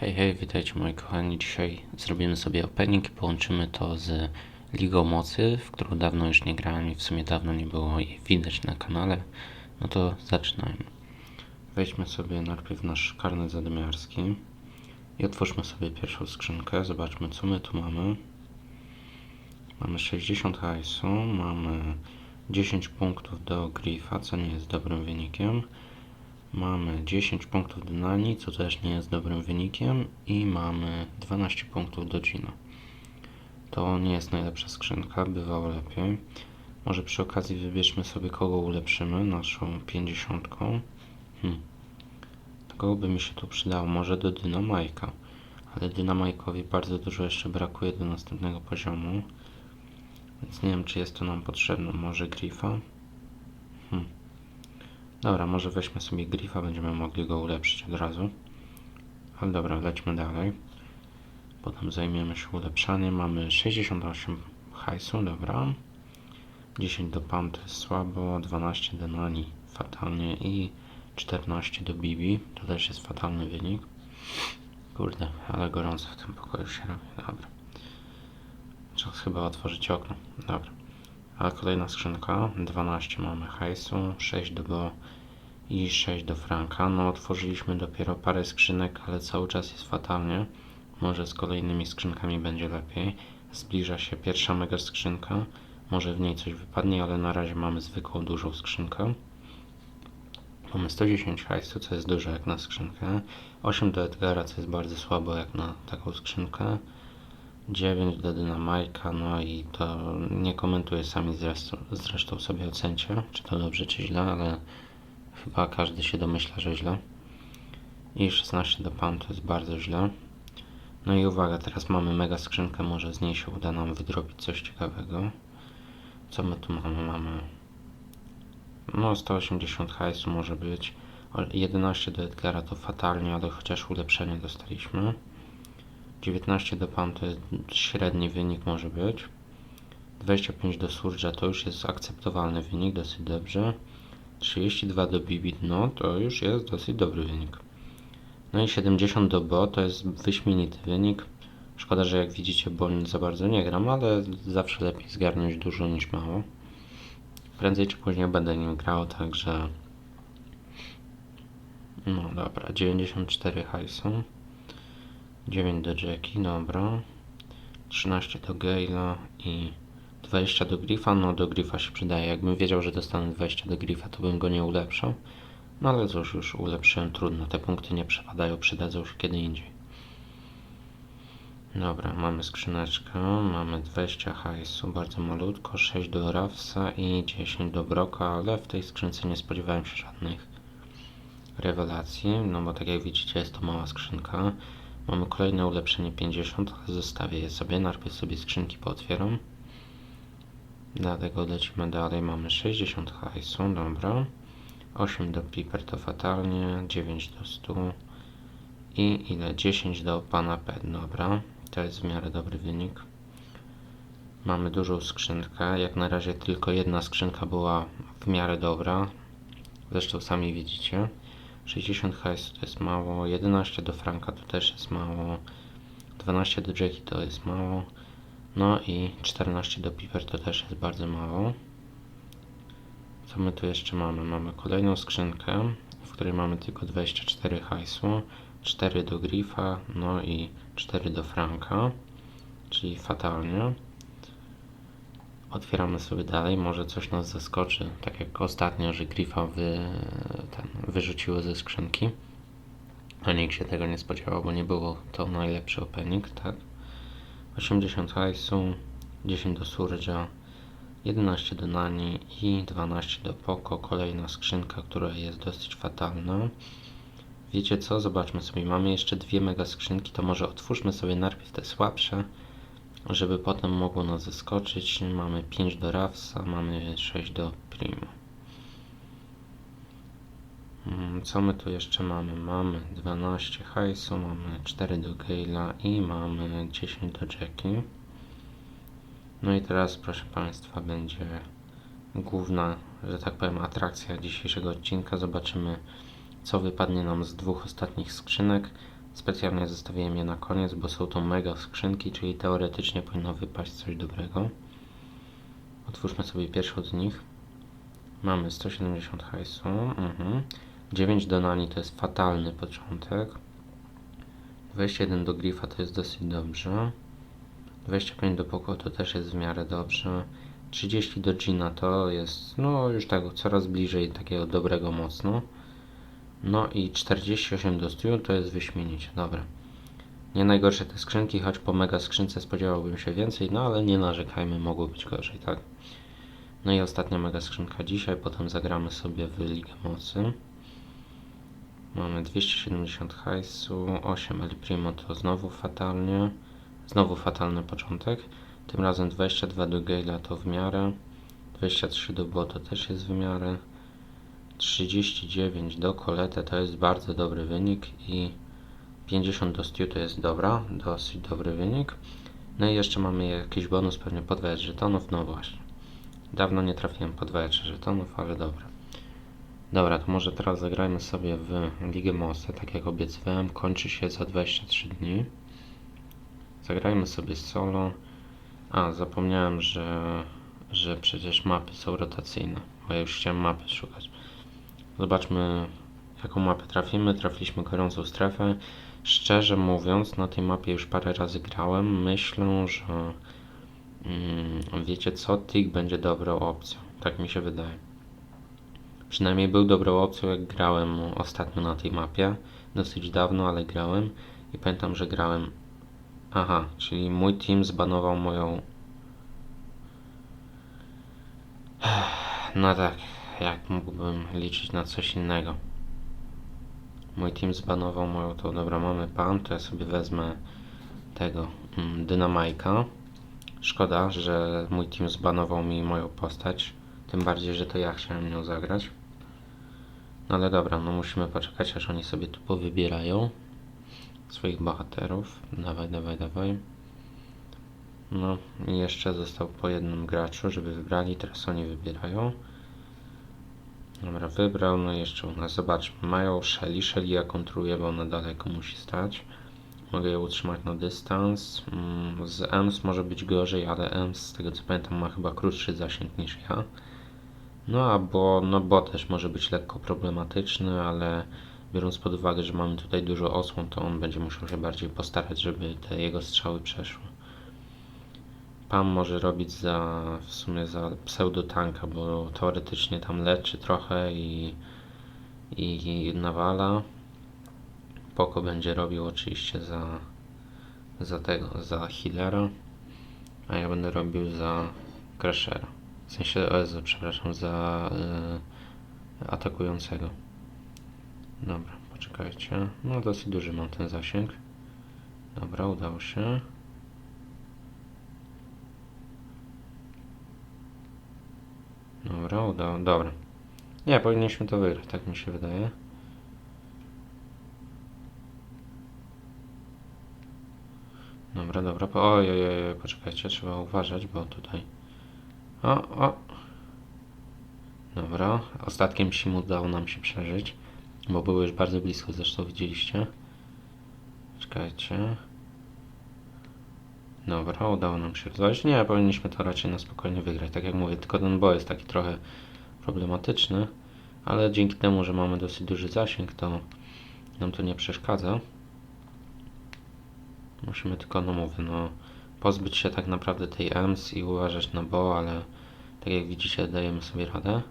Hej, hej, witajcie moi kochani. Dzisiaj zrobimy sobie opening i połączymy to z Ligą Mocy, w którą dawno już nie grałem i w sumie dawno nie było jej widać na kanale. No to zaczynajmy. Wejdźmy sobie najpierw nasz karnet zadymiarski i otwórzmy sobie pierwszą skrzynkę. Zobaczmy co my tu mamy. Mamy 60 hajsu, mamy 10 punktów do Grifa, co nie jest dobrym wynikiem. Mamy 10 punktów do Nani, co też nie jest dobrym wynikiem i mamy 12 punktów do Gina. To nie jest najlepsza skrzynka, bywało lepiej. Może przy okazji wybierzmy sobie kogo ulepszymy naszą 50. Hmm. Kogo by mi się tu przydało? Może do Dynamajka. Ale Dynamajkowi bardzo dużo jeszcze brakuje do następnego poziomu. Więc nie wiem czy jest to nam potrzebne. Może Grifa? Hmm. Dobra, może weźmy sobie Grifa, będziemy mogli go ulepszyć od razu. Ale dobra, lećmy dalej. Potem zajmiemy się ulepszaniem. Mamy 68 hajsu, dobra. 10 do jest słabo, 12 do Nani fatalnie i 14 do Bibi. To też jest fatalny wynik. Kurde, ale gorąco w tym pokoju się robi. Dobra. Czas chyba otworzyć okno. Dobra. A kolejna skrzynka, 12 mamy hajsu, 6 do i 6 do Franka. No otworzyliśmy dopiero parę skrzynek, ale cały czas jest fatalnie. Może z kolejnymi skrzynkami będzie lepiej. Zbliża się pierwsza mega skrzynka. Może w niej coś wypadnie, ale na razie mamy zwykłą dużą skrzynkę. Mamy 110 hajsu, co jest dużo jak na skrzynkę. 8 do Edgara, co jest bardzo słabo jak na taką skrzynkę. 9 do Dynamajka, no i to nie komentuję sami zresztą, zresztą sobie ocencie, czy to dobrze, czy źle, ale chyba każdy się domyśla, że źle. I 16 do Pan to jest bardzo źle. No i uwaga, teraz mamy mega skrzynkę, może z niej się uda nam wydrobić coś ciekawego. Co my tu mamy? Mamy no 180 hajsu może być. O, 11 do Edgara to fatalnie, ale chociaż ulepszenie dostaliśmy. 19 do Pam to jest średni wynik może być. 25 do Surge'a to już jest akceptowalny wynik, dosyć dobrze. 32 do Bibi, no to już jest dosyć dobry wynik. No i 70 do Bo to jest wyśmienity wynik. Szkoda, że jak widzicie, bo za bardzo nie gram, ale zawsze lepiej zgarnąć dużo niż mało. Prędzej czy później będę nim grał, także... No dobra, 94 hajsu. 9 do Jackie, dobra. 13 do Gale'a i 20 do Griffa. No do Griffa się przydaje. Jakbym wiedział, że dostanę 20 do Griffa, to bym go nie ulepszał. No ale cóż, już ulepszyłem, trudno. Te punkty nie przepadają, przydadzą się kiedy indziej. Dobra, mamy skrzyneczkę, mamy 20 hajsu, bardzo malutko, 6 do Rafsa i 10 do Broka, ale w tej skrzynce nie spodziewałem się żadnych rewelacji, no bo tak jak widzicie jest to mała skrzynka. Mamy kolejne ulepszenie 50, ale zostawię je sobie, najpierw sobie skrzynki pootwieram. Dlatego lecimy dalej, mamy 60 hajsu, dobra. 8 do Piper to fatalnie, 9 do 100 i ile? 10 do Pana Pet, dobra. To jest w miarę dobry wynik. Mamy dużą skrzynkę, jak na razie tylko jedna skrzynka była w miarę dobra. Zresztą sami widzicie. 60 hajsu to jest mało, 11 do Franka to też jest mało, 12 do Jackie to jest mało, no i 14 do Piper to też jest bardzo mało. Co my tu jeszcze mamy? Mamy kolejną skrzynkę, w której mamy tylko 24 hajsu, 4 do Griffa, no i 4 do Franka, czyli fatalnie. Otwieramy sobie dalej, może coś nas zaskoczy, tak jak ostatnio, że Griffa wy, ten, wyrzuciło ze skrzynki. A nikt się tego nie spodziewał, bo nie było to najlepszy opening, tak? 80 hajsu, 10 do Surge'a, 11 do Nani i 12 do Poco. Kolejna skrzynka, która jest dosyć fatalna. Wiecie co? Zobaczmy sobie. Mamy jeszcze dwie mega skrzynki, to może otwórzmy sobie najpierw te słabsze, żeby potem mogło nas zaskoczyć. Mamy 5 do Rafsa, mamy 6 do Primo. Mm, Co my tu jeszcze mamy? Mamy 12 hajsu, mamy 4 do Gale'a i mamy 10 do Jackie. No i teraz, proszę Państwa, będzie główna, że tak powiem, atrakcja dzisiejszego odcinka. Zobaczymy, co wypadnie nam z dwóch ostatnich skrzynek. Specjalnie zostawiłem je na koniec, bo są to mega skrzynki, czyli teoretycznie powinno wypaść coś dobrego. Otwórzmy sobie pierwszą z nich. Mamy 170 hajsu. Mhm. 9 do Nani to jest fatalny początek. 21 do Grifa to jest dosyć dobrze. 25 do Poko to też jest w miarę dobrze. 30 do Gina to jest, no już tak coraz bliżej takiego dobrego mocno. No i 48 do Stu to jest wyśmienicie, dobra. Nie najgorsze te skrzynki, choć po mega skrzynce spodziewałbym się więcej, no ale nie narzekajmy, mogło być gorzej, tak? No i ostatnia mega skrzynka dzisiaj, potem zagramy sobie w Ligę Mocy. Mamy 270 hajsu, 8 El Primo to znowu fatalnie. Znowu fatalny początek. Tym razem 22 do Gale'a to w miarę. 23 do Boto też jest w miarę. 39 do Colette to jest bardzo dobry wynik i 50 do Stu to jest dobra, dosyć dobry wynik. No i jeszcze mamy jakiś bonus, pewnie po 20 żetonów, no właśnie. Dawno nie trafiłem po 20 żetonów, ale dobra. Dobra, to może teraz zagrajmy sobie w Ligę Mocy, tak jak obiecywałem, kończy się za 23 dni. Zagrajmy sobie solo. A, zapomniałem, że, że przecież mapy są rotacyjne, bo ja już chciałem mapy szukać. Zobaczmy, jaką mapę trafimy. Trafiliśmy gorącą strefę. Szczerze mówiąc, na tej mapie już parę razy grałem. Myślę, że mm, wiecie co, Tick będzie dobrą opcją. Tak mi się wydaje. Przynajmniej był dobrą opcją, jak grałem ostatnio na tej mapie. Dosyć dawno, ale grałem. I pamiętam, że grałem. Aha, czyli mój team zbanował moją. No tak, jak mógłbym liczyć na coś innego? Mój team zbanował moją to. Dobra, mamy pan, to ja sobie wezmę tego mm, Dynamajka. Szkoda, że mój team zbanował mi moją postać. Tym bardziej, że to ja chciałem nią zagrać. No ale dobra, no musimy poczekać, aż oni sobie tu powybierają swoich bohaterów. Dawaj, dawaj, dawaj. No i jeszcze został po jednym graczu, żeby wybrali. Teraz oni wybierają. Dobra, wybrał. No i jeszcze u nas, zobaczmy. Mają Shelly. Shelly ja kontruję, bo ona daleko musi stać. Mogę ją utrzymać na dystans. Mm, Z EMS może być gorzej, ale EMS z tego co pamiętam ma chyba krótszy zasięg niż ja. No a bo, no bo też może być lekko problematyczny, ale biorąc pod uwagę, że mamy tutaj dużo osłon, to on będzie musiał się bardziej postarać, żeby te jego strzały przeszły. Pam może robić za, w sumie za pseudotanka, bo teoretycznie tam leczy trochę i, i nawala. Poko będzie robił oczywiście za, za tego, za healera, a ja będę robił za crashera. W sensie, o przepraszam, za y, atakującego. Dobra, poczekajcie. No dosyć duży mam ten zasięg. Dobra, udało się. Dobra, udało, dobra. Nie, powinniśmy to wygrać, tak mi się wydaje. Dobra, dobra, oj, oj, oj, poczekajcie, trzeba uważać, bo tutaj... O, o! Dobra, ostatkiem sim udało nam się przeżyć, bo były już bardzo blisko, zresztą widzieliście. Czekajcie. Dobra, udało nam się zdobyć. Nie, powinniśmy to raczej na spokojnie wygrać. Tak jak mówię, tylko ten boy jest taki trochę problematyczny, ale dzięki temu, że mamy dosyć duży zasięg, to nam to nie przeszkadza. Musimy tylko, no mówię, no pozbyć się tak naprawdę tej EMS i uważać na bo, ale tak jak widzicie, dajemy sobie radę.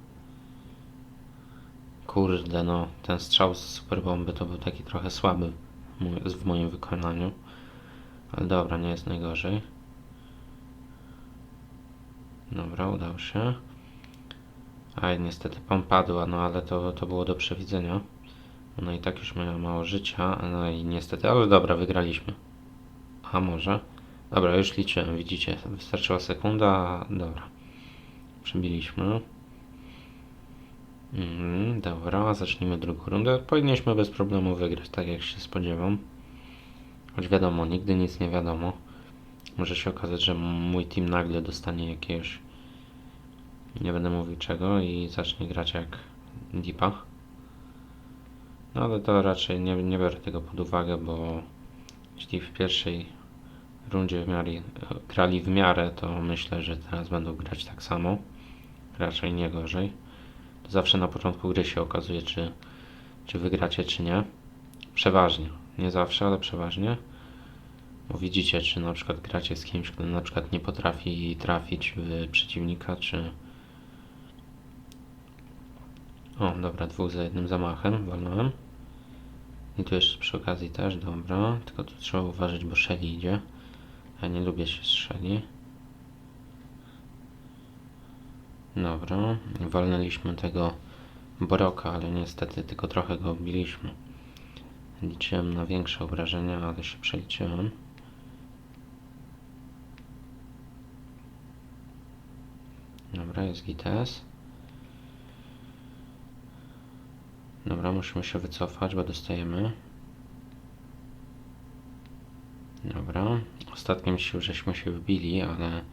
Kurde, no ten strzał z super bomby to był taki trochę słaby w moim wykonaniu. Ale dobra, nie jest najgorzej. Dobra, udało się. Aj, niestety pan padła, no ale to, to było do przewidzenia. Ona i tak już miała mało życia, no i niestety, ale dobra, wygraliśmy. A może? Dobra, już liczyłem, widzicie, wystarczyła sekunda, dobra. Przebiliśmy. Mhm, dobra, zacznijmy drugą rundę. Powinniśmy bez problemu wygrać, tak jak się spodziewam. Choć wiadomo, nigdy nic nie wiadomo. Może się okazać, że mój team nagle dostanie jakiegoś. Nie będę mówił czego i zacznie grać jak Deepa. No ale to raczej nie, nie biorę tego pod uwagę, bo jeśli w pierwszej rundzie w miarę, grali w miarę, to myślę, że teraz będą grać tak samo. Raczej nie gorzej. Zawsze na początku gry się okazuje, czy, czy wygracie, czy nie. Przeważnie. Nie zawsze, ale przeważnie. Bo widzicie, czy na przykład gracie z kimś, kto na przykład nie potrafi trafić w przeciwnika, czy... O, dobra, dwóch za jednym zamachem walnąłem. I tu jeszcze przy okazji też, dobra. Tylko tu trzeba uważać, bo Shelly idzie. Ja nie lubię się strzeli. Dobra, walnęliśmy tego Broka, ale niestety tylko trochę go obiliśmy. Liczyłem na większe obrażenia, ale się przeliczyłem. Dobra, jest GTS. Dobra, musimy się wycofać, bo dostajemy. Dobra, ostatnim sił żeśmy się wbili, ale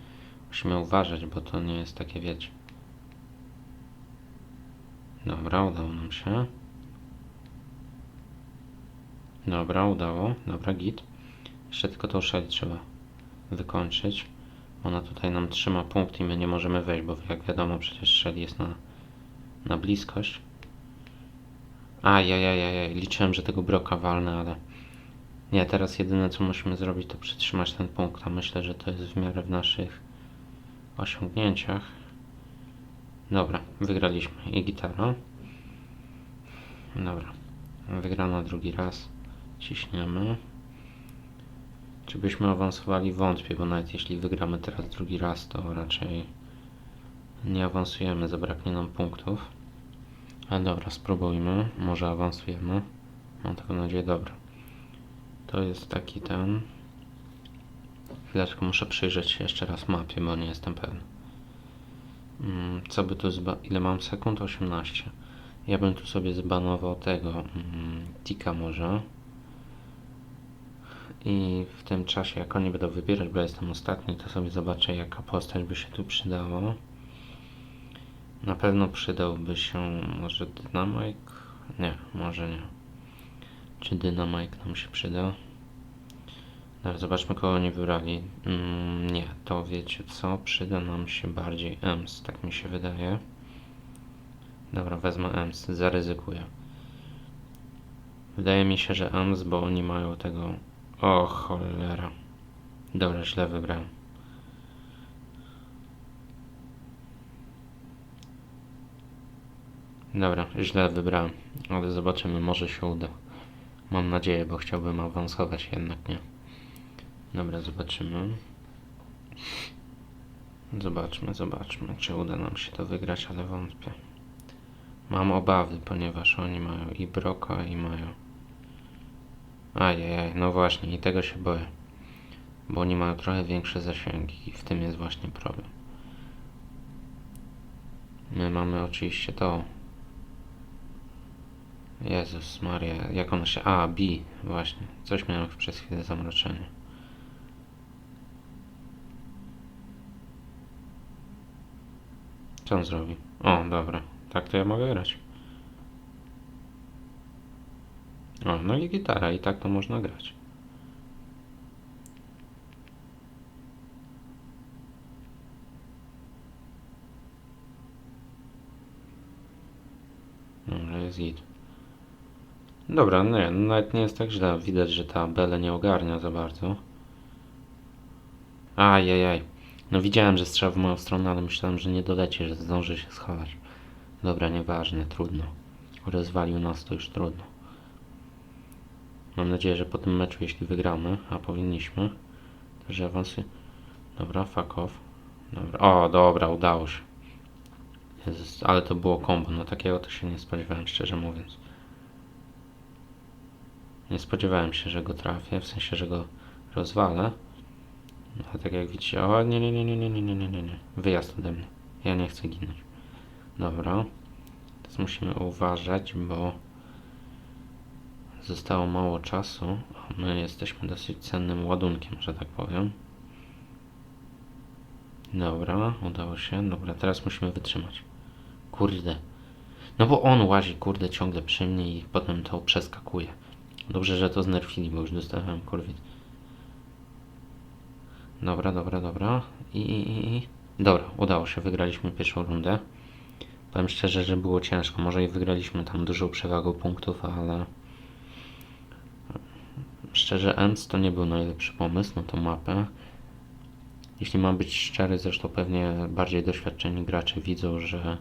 musimy uważać, bo to nie jest takie, wiecie. Dobra, udało nam się. Dobra, udało. Dobra, git. Jeszcze tylko tą szali trzeba wykończyć. Ona tutaj nam trzyma punkt i my nie możemy wejść, bo jak wiadomo przecież szeli jest na, na bliskość. Ajajajajaj, liczyłem, że tego broka walnę, ale... Nie, teraz jedyne co musimy zrobić to przytrzymać ten punkt, a myślę, że to jest w miarę w naszych osiągnięciach. Dobra, wygraliśmy. I gitara. Dobra, wygrana drugi raz. Ciśniemy. Czy byśmy awansowali? Wątpię, bo nawet jeśli wygramy teraz drugi raz, to raczej nie awansujemy, zabraknie nam punktów. Ale dobra, spróbujmy. Może awansujemy. Mam taką nadzieję, dobra. To jest taki ten. Chwileczkę muszę przyjrzeć się jeszcze raz mapie, bo nie jestem pewny. Mm, Co by tu zba... Ile mam sekund? 18. Ja bym tu sobie zbanował tego mm, tika może. I w tym czasie, jak oni będą wybierać, bo ja jestem ostatni, to sobie zobaczę, jaka postać by się tu przydała. Na pewno przydałby się może Dynamite? Nie, może nie. Czy Dynamite nam się przyda? Dobra, zobaczmy kogo nie wybrali. Mm, nie, to wiecie co? Przyda nam się bardziej EMS, tak mi się wydaje. Dobra, wezmę EMS, zaryzykuję. Wydaje mi się, że EMS, bo oni mają tego... O cholera. Dobra, źle wybrałem. Dobra, źle wybrałem, ale zobaczymy, może się uda. Mam nadzieję, bo chciałbym awansować, jednak nie. Dobra, zobaczymy. Zobaczmy, zobaczmy, czy uda nam się to wygrać, ale wątpię. Mam obawy, ponieważ oni mają i Broka, i mają... Ajajaj, no właśnie, i tego się boję. Bo oni mają trochę większe zasięgi i w tym jest właśnie problem. My mamy oczywiście to. Jezus Maria, jak ona się... A, B, właśnie. Coś miałem przez chwilę zamroczenie. Co on zrobi? O, dobra. Tak to ja mogę grać. O, no i gitara, i tak to można grać. Dobra, jest git. Dobra, nie, no nawet nie jest tak źle. Widać, że ta Bele nie ogarnia za bardzo. Ajajaj. No widziałem, że strzał w moją stronę, ale myślałem, że nie doleci, że zdąży się schować. Dobra, nieważne, trudno. Rozwalił nas, to już trudno. Mam nadzieję, że po tym meczu, jeśli wygramy, a powinniśmy, to że awansy... Dobra, fuck off. Dobra. O, dobra, udało się. Jezus, ale to było combo, no takiego to się nie spodziewałem, szczerze mówiąc. Nie spodziewałem się, że go trafię, w sensie, że go rozwalę. A tak jak widzicie, o nie, nie, nie, nie, nie, nie, nie, nie, nie. Wyjazd ode mnie. Ja nie chcę ginąć. Dobra. Teraz musimy uważać, bo zostało mało czasu, a my jesteśmy dosyć cennym ładunkiem, że tak powiem. Dobra, udało się. Dobra, teraz musimy wytrzymać. Kurde. No bo on łazi, kurde, ciągle przy mnie i potem to przeskakuje. Dobrze, że to znerfili, bo już dostałem kurwit. Dobra, dobra, dobra. I, i, i. Dobra, udało się, wygraliśmy pierwszą rundę. Powiem szczerze, że było ciężko. Może i wygraliśmy tam dużą przewagą punktów, ale szczerze ENC to nie był najlepszy pomysł na tą mapę. Jeśli mam być szczery, zresztą pewnie bardziej doświadczeni gracze widzą, że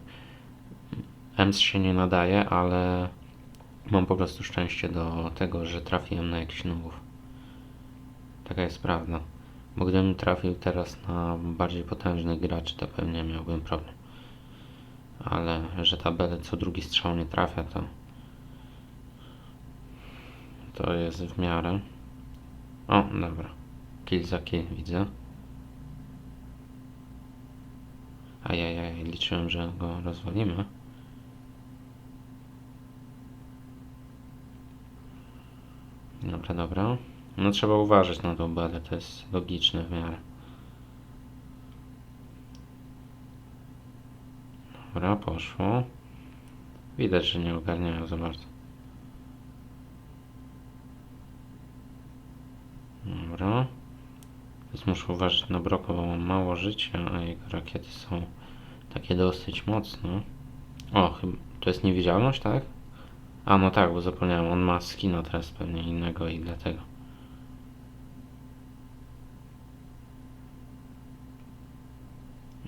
EMS się nie nadaje, ale mam po prostu szczęście do tego, że trafiłem na jakiś nowów. Taka jest prawda. Bo gdybym trafił teraz na bardziej potężnych graczy, to pewnie miałbym problem. Ale że tabelę co drugi strzał nie trafia, to to jest w miarę. O, dobra. Kill za kill widzę. Ajajaj, liczyłem, że go rozwalimy. Dobra, dobra. No trzeba uważać na tą belę, to jest logiczne w miarę. Dobra, poszło. Widać, że nie ogarniają za bardzo. Dobra. Więc muszę uważać na Broko, bo mam mało życia, a jego rakiety są takie dosyć mocne. O, chyba to jest niewidzialność, tak? A no tak, bo zapomniałem, on ma skina teraz pewnie innego i dlatego.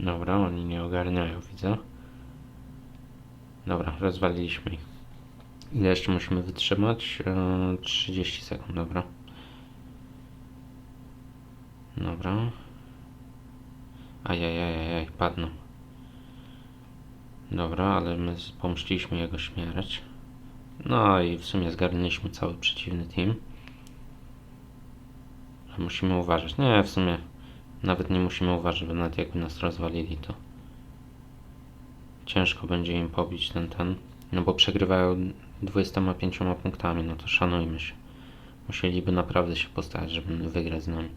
Dobra, oni nie ogarniają, widzę. Dobra, rozwaliliśmy ich. Ile jeszcze musimy wytrzymać? Eee, 30 sekund, dobra. Dobra. Ajajajajaj, padną. Dobra, ale my pomściliśmy jego śmierć. No i w sumie zgarnęliśmy cały przeciwny team. Musimy uważać. Nie, w sumie nawet nie musimy uważać, bo nawet jakby nas rozwalili, to ciężko będzie im pobić ten, ten. No bo przegrywają 25 punktami, no to szanujmy się. Musieliby naprawdę się postarać, żeby wygrać z nami.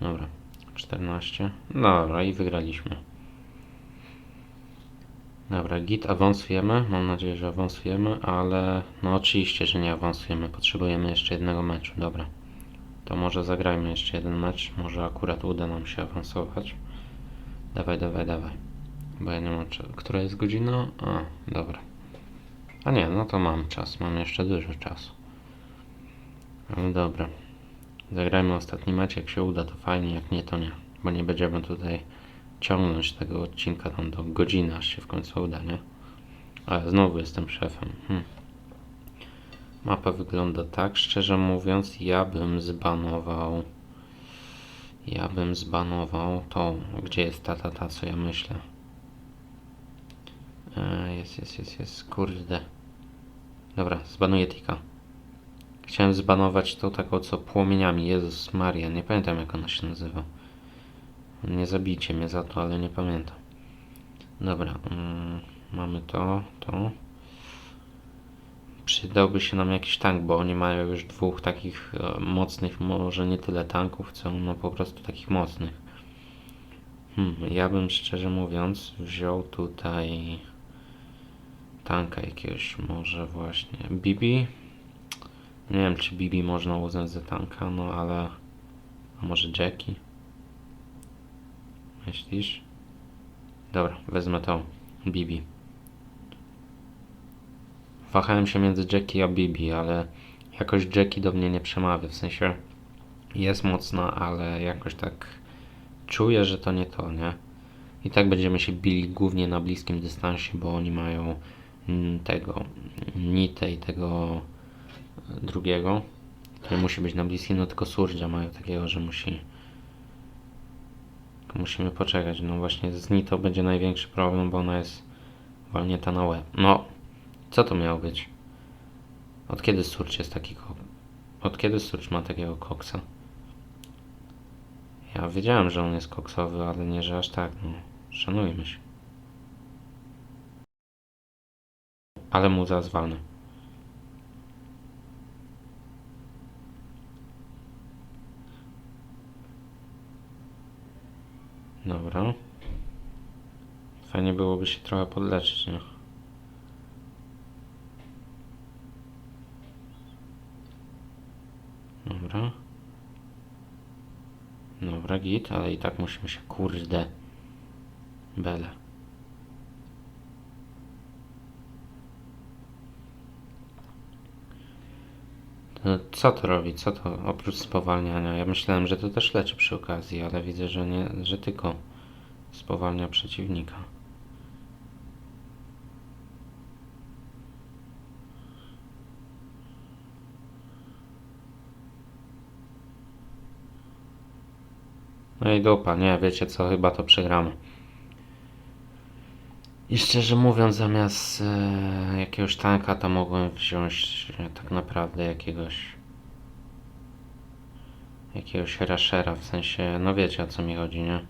Dobra, 14. Dobra, i wygraliśmy. Dobra, git, awansujemy. Mam nadzieję, że awansujemy, ale no oczywiście, że nie awansujemy. Potrzebujemy jeszcze jednego meczu. Dobra. To może zagrajmy jeszcze jeden mecz. Może akurat uda nam się awansować. Dawaj, dawaj, dawaj. Bo ja nie mam czasu. Która jest godzina? A, dobra. A nie, no to mam czas. Mam jeszcze dużo czasu. Ale dobra. Zagrajmy ostatni mecz. Jak się uda, to fajnie. Jak nie, to nie. Bo nie będziemy tutaj ciągnąć tego odcinka tam do godziny, aż się w końcu uda, nie? Ale znowu jestem szefem. Hm. Mapa wygląda tak, szczerze mówiąc, ja bym zbanował. Ja bym zbanował to, gdzie jest ta, ta, ta, co ja myślę. E, jest, jest, jest, jest, kurde. Dobra, zbanuję Tika. Chciałem zbanować tą taką, co płomieniami. Jezus Maria, nie pamiętam jak ona się nazywa. Nie zabijcie mnie za to, ale nie pamiętam. Dobra, mm, mamy to, to. Przydałby się nam jakiś tank, bo oni mają już dwóch takich e, mocnych, może nie tyle tanków, co no po prostu takich mocnych. Hmm, ja bym szczerze mówiąc wziął tutaj tanka jakiegoś, może właśnie Bibi. Nie wiem, czy Bibi można uznać za tanka, no ale a może Jackie? Myślisz? Dobra, wezmę tą Bibi. Wahałem się między Jackie a Bibi, ale jakoś Jackie do mnie nie przemawia. W sensie jest mocna, ale jakoś tak czuję, że to nie to, nie? I tak będziemy się bili głównie na bliskim dystansie, bo oni mają tego Nite i tego drugiego, który musi być na bliskim, no tylko Surge'a mają takiego, że musi musimy poczekać. No właśnie z Nito będzie największy problem, bo ona jest walnięta na łeb. No, co to miało być? Od kiedy Surge jest taki kok? Od kiedy Surge ma takiego koksa? Ja wiedziałem, że on jest koksowy, ale nie, że aż tak, no. Szanujmy się. Ale mu zazwalny. Dobra. Fajnie byłoby się trochę podleczyć, nie? Dobra. Dobra, git, ale i tak musimy się, kurde, bele. No, co to robi? Co to oprócz spowalniania? Ja myślałem, że to też leczy przy okazji, ale widzę, że nie, że tylko spowalnia przeciwnika. No i dupa, nie, wiecie co, chyba to przegramy. I szczerze mówiąc, zamiast e, jakiegoś tanka, to mogłem wziąć e, tak naprawdę jakiegoś jakiegoś rashera, w sensie, no wiecie o co mi chodzi, nie?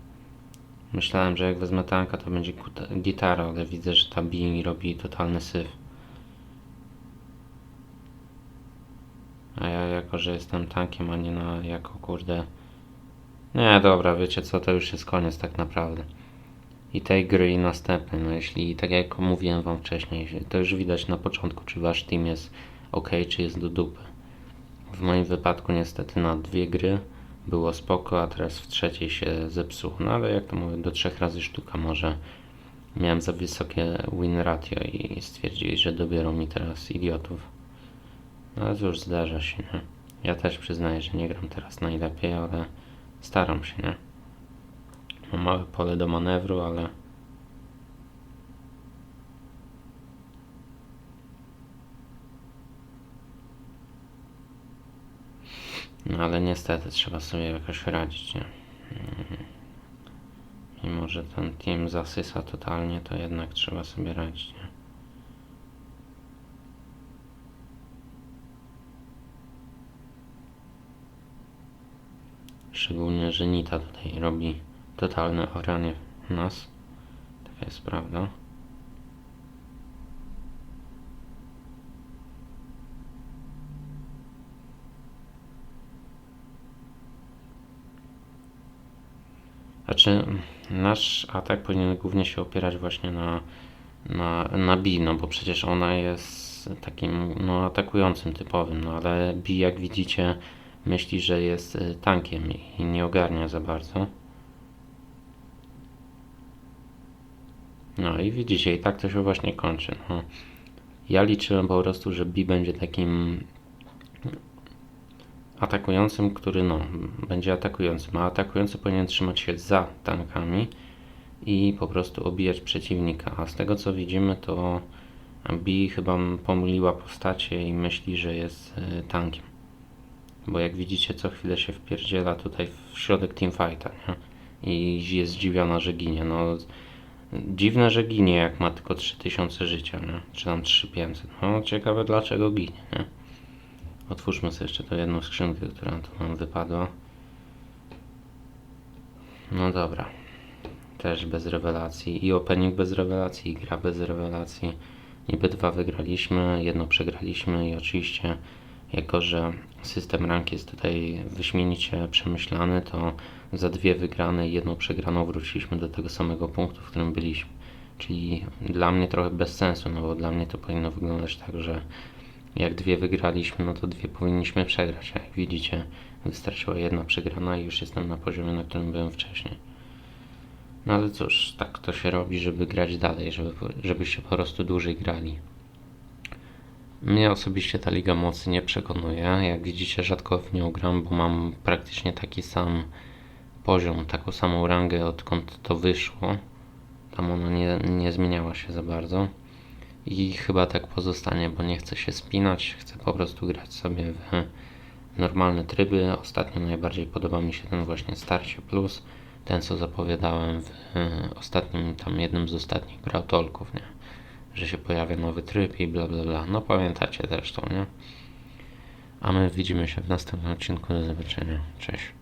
Myślałem, że jak wezmę tanka, to będzie gitara, ale widzę, że ta Bing robi totalny syf. A ja jako, że jestem tankiem, a nie na, jako kurde... Nie, dobra, wiecie co, to już jest koniec tak naprawdę. I tej gry i następnej, no jeśli, tak jak mówiłem wam wcześniej, to już widać na początku, czy wasz team jest ok, czy jest do dupy. W moim wypadku niestety na dwie gry było spoko, a teraz w trzeciej się zepsuło. No ale jak to mówię, do trzech razy sztuka może miałem za wysokie win ratio i stwierdzili, że dobiorą mi teraz idiotów. No ale cóż, zdarza się, nie? Ja też przyznaję, że nie gram teraz najlepiej, ale staram się, nie? Mam małe pole do manewru, ale No ale niestety trzeba sobie jakoś radzić, nie? Mhm. Mimo, że ten team zasysa totalnie, to jednak trzeba sobie radzić, nie? Szczególnie, że Nita tutaj robi totalne oranie nas. Taka jest prawda. Znaczy, nasz atak powinien głównie się opierać właśnie na, na, na B, no bo przecież ona jest takim no, atakującym typowym, no ale B jak widzicie myśli, że jest y, tankiem i nie ogarnia za bardzo. No i widzicie, i tak to się właśnie kończy. No. Ja liczyłem po prostu, że B będzie takim atakującym, który no, będzie atakującym, a atakujący powinien trzymać się za tankami i po prostu obijać przeciwnika. A z tego co widzimy, to B chyba pomyliła postacie i myśli, że jest y, tankiem. Bo jak widzicie, co chwilę się wpierdziela tutaj w środek teamfighta, nie? I jest zdziwiona, że ginie. No, dziwne, że ginie, jak ma tylko 3000 życia, nie? Czy tam 3500. No, ciekawe dlaczego ginie, nie? Otwórzmy sobie jeszcze tę jedną skrzynkę, która tu nam wypadła. No dobra. Też bez rewelacji. I opening bez rewelacji, i gra bez rewelacji. Niby dwa wygraliśmy, jedno przegraliśmy i oczywiście jako, że system rank jest tutaj wyśmienicie przemyślany, to za dwie wygrane i jedną przegraną wróciliśmy do tego samego punktu, w którym byliśmy. Czyli dla mnie trochę bez sensu, no bo dla mnie to powinno wyglądać tak, że jak dwie wygraliśmy, no to dwie powinniśmy przegrać. A jak widzicie, wystarczyła jedna przegrana i już jestem na poziomie, na którym byłem wcześniej. No ale cóż, tak to się robi, żeby grać dalej, żeby, żebyście po prostu dłużej grali. Mnie osobiście ta Liga Mocy nie przekonuje. Jak widzicie, rzadko w nią gram, bo mam praktycznie taki sam poziom, taką samą rangę, odkąd to wyszło. Tam ona nie, nie zmieniała się za bardzo. I chyba tak pozostanie, bo nie chcę się spinać, chcę po prostu grać sobie w normalne tryby. Ostatnio najbardziej podoba mi się ten właśnie Starcie Plus, ten co zapowiadałem w ostatnim, tam jednym z ostatnich Brautolków, nie? Że się pojawia nowy tryb i bla bla bla. No pamiętacie zresztą, nie? A my widzimy się w następnym odcinku. Do zobaczenia. Cześć.